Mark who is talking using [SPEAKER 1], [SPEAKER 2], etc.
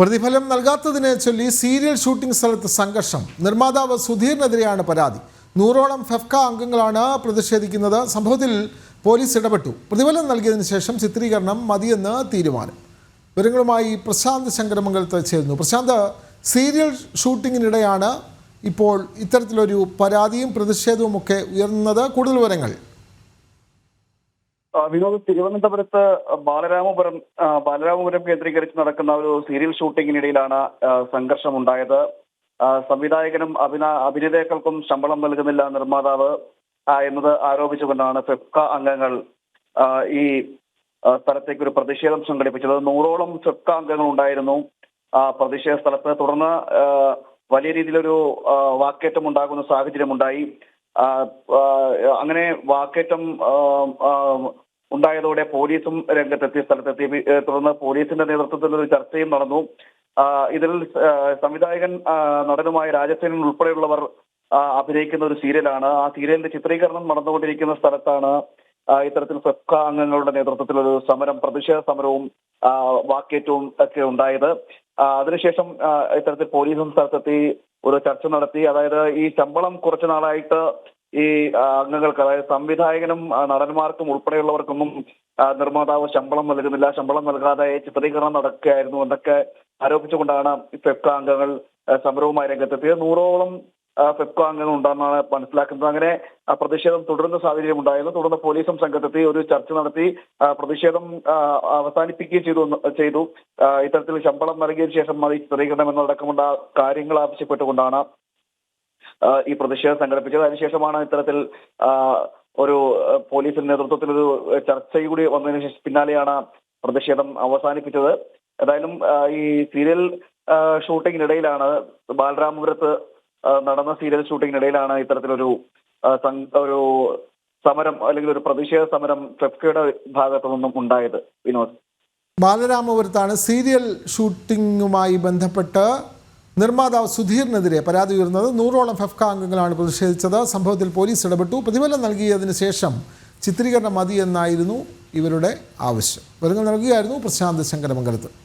[SPEAKER 1] പ്രതിഫലം നൽകാത്തതിനെ ചൊല്ലി serial shooting സ്ഥലത്ത് സംഘർഷം. നിർമ്മാതാവ് സുധീറിനെതിരെയാണ് പരാതി. നൂറോളം ഫെഫ്ക അംഗങ്ങളാണ് പ്രതിഷേധിക്കുന്നത്. സംഭവത്തിൽ പോലീസ് ഇടപെട്ടു. പ്രതിഫലം നൽകിയതിന് ശേഷം ചിത്രീകരണം മതിയെന്ന് തീരുമാനം. വിവരങ്ങളുമായി പ്രശാന്ത് ശങ്കരമംഗലത്ത് ചേരുന്നു. പ്രശാന്ത് സീരിയൽ ഷൂട്ടിങ്ങിനിടെയാണ് ഇപ്പോൾ ഇത്തരത്തിലൊരു പരാതിയും പ്രതിഷേധവും ഒക്കെ ഉയർന്നത്. കൂടുതൽ വിവരങ്ങൾ
[SPEAKER 2] വിനോദ് തിരുവനന്തപുരത്ത് ബാലരാമപുരം ബാലരാമപുരം കേന്ദ്രീകരിച്ച് നടക്കുന്ന ഒരു സീരിയൽ ഷൂട്ടിങ്ങിനിടയിലാണ് സംഘർഷമുണ്ടായത്. സംവിധായകനും അഭിന അഭിനേതാക്കൾക്കും ശമ്പളം നൽകുന്നില്ല നിർമ്മാതാവ് എന്നത് ആരോപിച്ചുകൊണ്ടാണ് ഫെഫ്ക അംഗങ്ങൾ ഈ സ്ഥലത്തേക്ക് ഒരു പ്രതിഷേധം സംഘടിപ്പിച്ചത്. നൂറോളം ഫെഫ്ക അംഗങ്ങൾ ഉണ്ടായിരുന്നു പ്രതിഷേധ സ്ഥലത്ത് തുടർന്ന് വലിയ രീതിയിലൊരു വാക്കേറ്റം ഉണ്ടാകുന്ന സാഹചര്യമുണ്ടായി. അങ്ങനെ വാക്കേറ്റം ഉണ്ടായതോടെ പോലീസും രംഗത്തെത്തി സ്ഥലത്തെത്തി. തുടർന്ന് പോലീസിന്റെ നേതൃത്വത്തിൽ ഒരു ചർച്ചയും നടന്നു. ഇതിൽ സംവിധായകൻ നടനുമായ രാജസേനൻ ഉൾപ്പെടെയുള്ളവർ അഭിനയിക്കുന്ന ഒരു സീരിയലാണ്. ആ സീരിയലിന്റെ ചിത്രീകരണം നടന്നുകൊണ്ടിരിക്കുന്ന സ്ഥലത്താണ് ഇത്തരത്തിൽ ഫെഫ്ക അംഗങ്ങളുടെ നേതൃത്വത്തിൽ ഒരു സമരം പ്രതിഷേധ സമരവും വാക്കേറ്റവും ഒക്കെ ഉണ്ടായത്. അതിനുശേഷം ഇത്തരത്തിൽ പോലീസും സ്ഥലത്തെത്തി ഒരു ചർച്ച നടത്തി. അതായത് ഈ ശമ്പളം കുറച്ചു നാളായിട്ട് ഈ അംഗങ്ങൾക്ക് അതായത് സംവിധായകനും നടന്മാർക്കും ഉൾപ്പെടെയുള്ളവർക്കൊന്നും നിർമ്മാതാവ് ശമ്പളം നൽകുന്നില്ല. ശമ്പളം നൽകാതെ ചിത്രീകരണം നടക്കുകയായിരുന്നു എന്നൊക്കെ ആരോപിച്ചുകൊണ്ടാണ് ഫെഫ്ക അംഗങ്ങൾ സമരവുമായി രംഗത്തെത്തിയത്. നൂറോളം ആ, ഫെഫ്ക അംഗങ്ങൾ ഉണ്ടെന്നാണ് മനസ്സിലാക്കുന്നത്. അങ്ങനെ പ്രതിഷേധം തുടരുന്ന സാഹചര്യം ഉണ്ടായിരുന്നു. തുടർന്ന് പോലീസും സംഘത്തെത്തി ഒരു ചർച്ച നടത്തി പ്രതിഷേധം അവസാനിപ്പിക്കുകയും ചെയ്തു ചെയ്തു. ഇത്തരത്തിൽ ശമ്പളം നൽകിയതിനു ശേഷം മതി ചിത്രീകരണം എന്നടക്കമുള്ള കാര്യങ്ങൾ ആവശ്യപ്പെട്ടുകൊണ്ടാണ് ഈ പ്രതിഷേധം സംഘടിപ്പിച്ചത്. അതിനുശേഷമാണ് ഇത്തരത്തിൽ ഒരു പോലീസിന്റെ നേതൃത്വത്തിൽ ഒരു ചർച്ച കൂടി വന്നതിന് ശേഷം പിന്നാലെയാണ് പ്രതിഷേധം അവസാനിപ്പിച്ചത്. ഏതായാലും ഈ സീരിയൽ ഷൂട്ടിങ്ങിനിടയിലാണ് ബാലരാമപുരത്ത് നടന്ന സീരിയൽ ഷൂട്ടിങ്ങിനിടയിലാണ് ഇത്തരത്തിലൊരു ഒരു സമരം അല്ലെങ്കിൽ ഒരു പ്രതിഷേധ സമരം ഫെഫ്കയുടെ ഭാഗത്തു നിന്നും ഉണ്ടായത് വിനോദ്.
[SPEAKER 1] ബാലരാമപുരത്താണ് സീരിയൽ ഷൂട്ടിങ്ങുമായി ബന്ധപ്പെട്ട് നിർമ്മാതാവ് സുധീറിനെതിരെ പരാതി ഉയർന്നത്. നൂറോളം ഫെഫ്ക അംഗങ്ങളാണ് പ്രതിഷേധിച്ചത്. സംഭവത്തിൽ പോലീസ് ഇടപെട്ടു. പ്രതിഫലം നൽകിയതിന് ശേഷം ചിത്രീകരണം മതി എന്നായിരുന്നു ഇവരുടെ ആവശ്യം. വിവരങ്ങൾ നൽകുകയായിരുന്നു പ്രശാന്ത് ശങ്കരമംഗലത്ത്